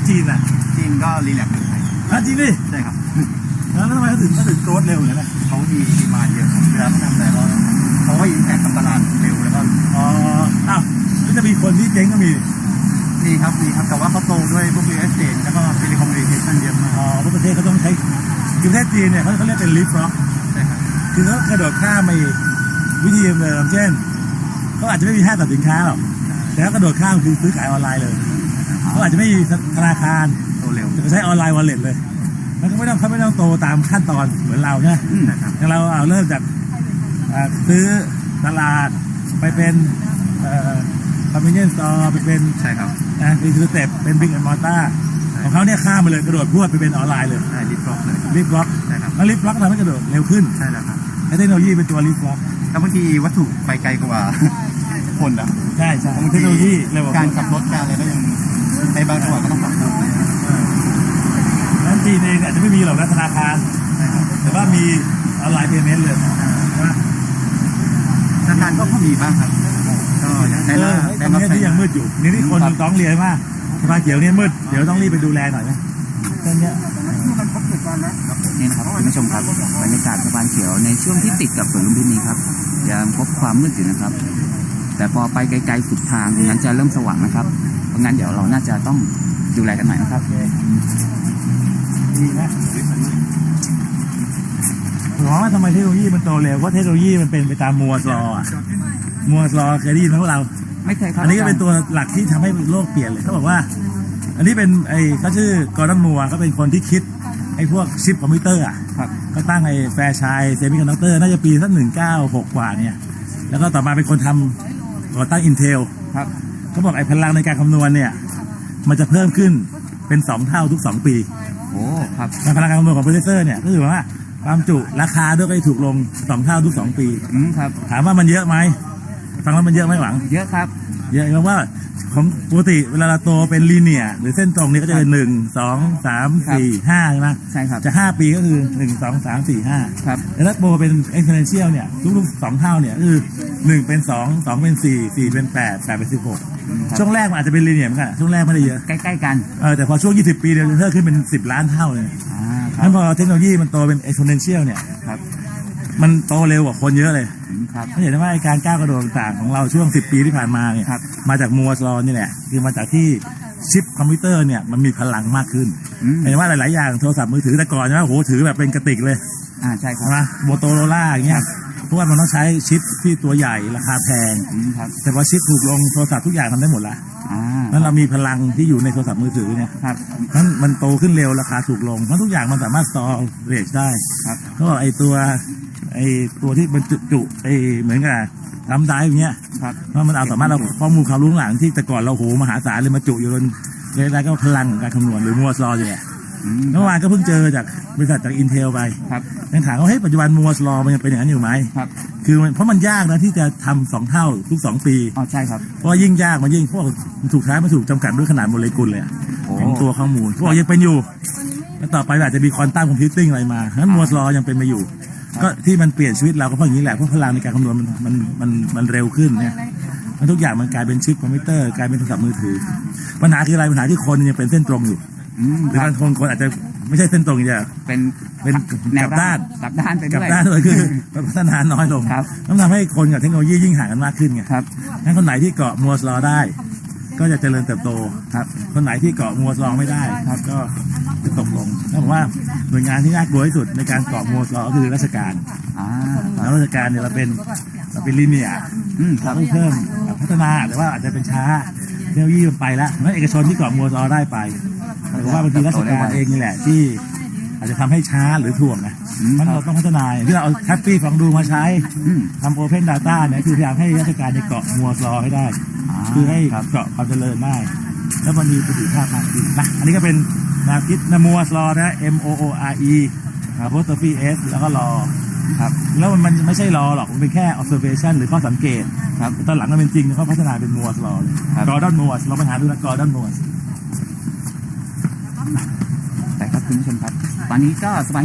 แล้วจีนอะ จีนก็รีแลกซ์อยู่ไทยฮะจริงดิใช่ครับ แล้วทำไมเขาถึงเขาถึงโกรธเร็วอย่างนั้นอะเขามีดีมานด์เยอะครับเวลาเขาทำอะไรก็เขาก็อินแทคกับตลาดเร็วแล้วก็อ๋ออ้าวแล้วจะมีคนที่เจ๊งก็มี มีครับมีครับแต่ว่าเขาโตด้วยพวกรีเอสเตทแล้วก็เทเลคอมมิวนิเคชันเยอะมากอ๋อเพราะประเทศเขาต้องใช้คือประเทศจีนเนี่ยเขาเขาเรียกเป็นลิฟต์เนาะใช่ครับคือเขากระโดดข้ามไปวิธีเดิมๆเช่นเขาอาจจะไม่มีห้างตัดสินค้าหรอกแต่เขากระโดดข้ามคือซื้อขายออนไลน์เลย เขาอาจจะไม่มีธนาคารโตเร็วแต่เขาใช้ออนไลน์วอลเล็ตเลยมันก็ไม่ต้องเขาไม่ต้องโตตามขั้นตอนเหมือนเราใช่ไหมอืมนะครับอย่างเราเอาเริ่มจากอ่าซื้อตลาดไปเป็นคอมมิวนิสต์ต่อไปเป็นใช่ครับนะเป็นสเต็ปเป็นบิ๊กแอนด์มอต้าของเขาเนี่ยข้ามไปเลยกระโดดพรวดไปเป็นออนไลน์เลยใช่ดิฟล็อกเลยลิฟต์ล็อกใช่ครับแล้วลิฟต์ล็อกทำให้กระโดดเร็วขึ้นใช่แล้วครับใช้เทคโนโลยีเป็นตัวลิฟต์ล็อกแล้วบางทีวัตถุไปไกลกว่าคนนะใช่ใช่เทคโนโลยีเร็วกว่าการคนขับรถการอะไรก็ยัง ในบางจังหวะก็ต้องปรับตัวไปเออนั้นจีนเองเนี่ยอาจจะไม่มีหรอกนะธนาคารใช่ครับแต่ว่ามีออนไลน์เพย์เมนต์เลยนะธนาคารก็พอมีบ้างครับก็อย่างเอในหน้าอในตรงรอบนี้ไซที่ยังมืดอยู่ นี่ที่คนต้องเรียนว่าสภาเขียวเนี่ยมืด เดี๋ยวต้องรีบไปดูแลหน่อยนะเรื่องเนี้ยนี่นะครับคุณผู้ชมครับบรรยากาศสะพานเขียวในช่วงที่ติดกับสวนลุมพินีครับยังพบความมืดอยู่นะครับ แต่พอไปไกลๆสุดทางตรงนั้นจะเริ่มสว่างนะครับ เพราะงั้นเดี๋ยวเราน่าจะต้องดูแลกันหน่อยนะครับดีนะหมอว่าทำไมเทคโนโลยีมันโตเร็วเพราะเทคโนโลยีมันเป็นไปตามมัวซออะมัวซอเคยได้ยินไหมพวกเรา ไม่เคยครับอันนี้ก็เป็นตัวหลักที่ทำให้โลกเปลี่ยนเลยเขาบอกว่า อันนี้เป็นไอ้เขาชื่อกอร์ดอนมัวเขาเป็นคนที่คิดไอ้พวกชิปคอมพิวเตอร์อะครับก็ตั้งไอ้แฟร์ชัยเซมิคอนดักเตอร์น่าจะปีสักหนึ่งเก้าหกกว่าเนี่ย แล้วก็ต่อมาเป็นคนทำ ก่อตั้ง Intel ครับ เขาบอกไอ้พลังในการคำนวณเนี่ย มันจะเพิ่มขึ้นเป็นสองเท่าทุกสองปีโอ้ครับพลังการคำนวณของโปรเซสเซอร์เนี่ยก็คือว่าความจุราคาด้วยก็จะถูกลงสองเท่าทุกสองปี อืมครับ ถามว่ามันเยอะไหมฟังแล้วมันเยอะไหมหวัง เยอะครับ เยอะเพราะว่าของปกติเวลาเราโตเป็นลีเนียหรือเส้นตรงนี้ก็จะเป็นหนึ่งสองสามสี่ห้าใช่ไหมใช่ครับจะห้าปีก็คือหนึ่งสองสามสี่ห้าครับแต่ถ้าโตเป็น exponential เนี่ยทุกๆสองเท่าเนี่ยก็คือ หนึ่งเป็นสองสองเป็นสี่สี่เป็นแปดแปดเป็นสิบหกอืมครับช่วงแรกมันอาจจะเป็นลีเนียเหมือนกันช่วงแรกไม่ได้เยอะ ใกล้ๆกันเออแต่พอช่วง 20 ปีเดียวจะเพิ่มขึ้นเป็น 10 ล้านเท่าเลยอ่าครังั้บนพอเทคโนโลยีมันโตเป็น exponential เนี่ยครับมันโตเร็วกว่าคนเยอะเลยอืมครับเขาเห็นได้ว่าไอ้การก้าวกระโดดต่างๆของเราช่วง 10 ปีที่ผ่านมาเนี่ยครับมาจากมัวสลอนี่แหละคือมาจากที่ชิปคอมพิวเตอร์เนี่ยมันมีพลังมากขึ้นอืมเห็นว่าหลาย ๆ อย่างโทรศัพท์มือถือแต่ก่อนนะโอ้โหถือแบบเป็นกระติกเลยอ่าใช่ครับนะโมโตโรล่าอย่างเงี้ย เพราะว่ามันต้องใช้ชิปที่ตัวใหญ่ราคาแพงอืมครับ แต่พอชิปถูกลงโทรศัพท์ทุกอย่างทำได้หมดละอ่านั้นเรามีพลังที่อยู่ในโทรศัพท์มือถือเนี่ยครับ นั้นมันโตขึ้นเร็วราคาถูกลงเพราะทุกอย่างมันสามารถ store rate ได้ครับ ก็ไอตัวไอตัวที่มันจุจุไอเหมือนกับทำได้อย่างเงี้ย ครับ ว่ามันเอาสามารถเราข้อมูลความรู้ข้างหลังที่แต่ก่อนเราโหมหาศาลเลยมาจุอยู่บนเลยแล้วก็พลังของการคำนวณหรือมัวซอเนี่ยอืม เมื่อวานก็เพิ่งเจอจากบริษัทจากอินเทลไปครับยังถามว่าเฮ้ยปัจจุบันมัวซอมันยังเป็นอย่างนั้นอยู่ไหมครับ คือมันเพราะมันยากนะที่จะทำสองเท่าทุกสองปี อ๋อใช่ครับ เพราะว่ายิ่งยากมันยิ่งพวกมันถูกท้ายมันถูกจำกัดด้วยขนาดโมเลกุลเลยอะโอ้ ของตัวข้อมูลพวกยังเป็นอยู่ แล้วต่อไปอาจจะมีควอนตัมคอมพิวติ้งอะไรมาฉะนั้นมัวซอยังเป็นมาอยู่ ก็ที่มันเปลี่ยนชีวิตเราก็เพราะอย่างนี้แหละเพราะพลังในการคำนวณมันมันมันมันเร็วขึ้นเนี่ยมันทุกอย่างมันกลายเป็นชิปคอมพิวเตอร์กลายเป็นโทรศัพท์มือถือปัญหาคืออะไรปัญหาที่คนยังเป็นเส้นตรงอยู่ อืมหรือครับบางคนคนอาจจะไม่ใช่เส้นตรงอย่างเดียวเป็นเป็นแนกลัวบด้านกลับด้านไปกลัด้บวย ด้านด้วยคือพัฒนาน้อยลงครับต้องทำให้คนกับเทคโนโลยียิ่งห่างกันมากขึ้นไงครับงั้นคนไหนที่เกาะมัวสลอได้ ก็จะเจริญเติบโตครับ คนไหนที่เกาะมัวสลอไม่ได้ครับก็จะตกลงนั่นผมว่าหน่วยงานที่น่ากลัวที่สุดในการเกาะมัวสลอก็คือราชการอ่าคแล้รับวราชการเนี่ยเราเป็นเราเป็นลิเนียอืมคเรารับ ต้องเพิ่มพัฒนาแต่ว่าอาจจะเป็นช้าเทคโนโลยีมันไปแล้วนั้นเอกชนที่เกาะมัวสลอได้ไป แต่ว่าบางทีราชการเองนี่แหละที่อาจจะทำให้ช้าหรือถ่วงนะอืมมันครัเราบต้องพัฒนาอย่างที่เราเอาแคปปี้ฟังดูมาใช้อืมทำโอเพนดาต้าเนี่ยคือพยายามให้ราชการในเกาะมัวสลอให้ได้อ่าคือให้ครับเกาะความเจริญได้ แล้วมันมีประสิทธิภาพมากขึ้นนะอันนี้ก็เป็นแนวคิดนมัวสลอนะ M O O R E โพสต์ฟีเอสแล้วก็รอครับแล้วมันมันไม่ใช่รอหรอก มันเป็นแค่ observation หรือข้อสังเกตครับตอนหลังมันเป็นจริงเขาพัฒนาเป็นมัวสลอเลยครับกอร์ดอนมัวเราไปหาดูนะกอร์ดอนมัว แต่ครับคุณผู้ชมครับ ตอนนี้ก็สบาย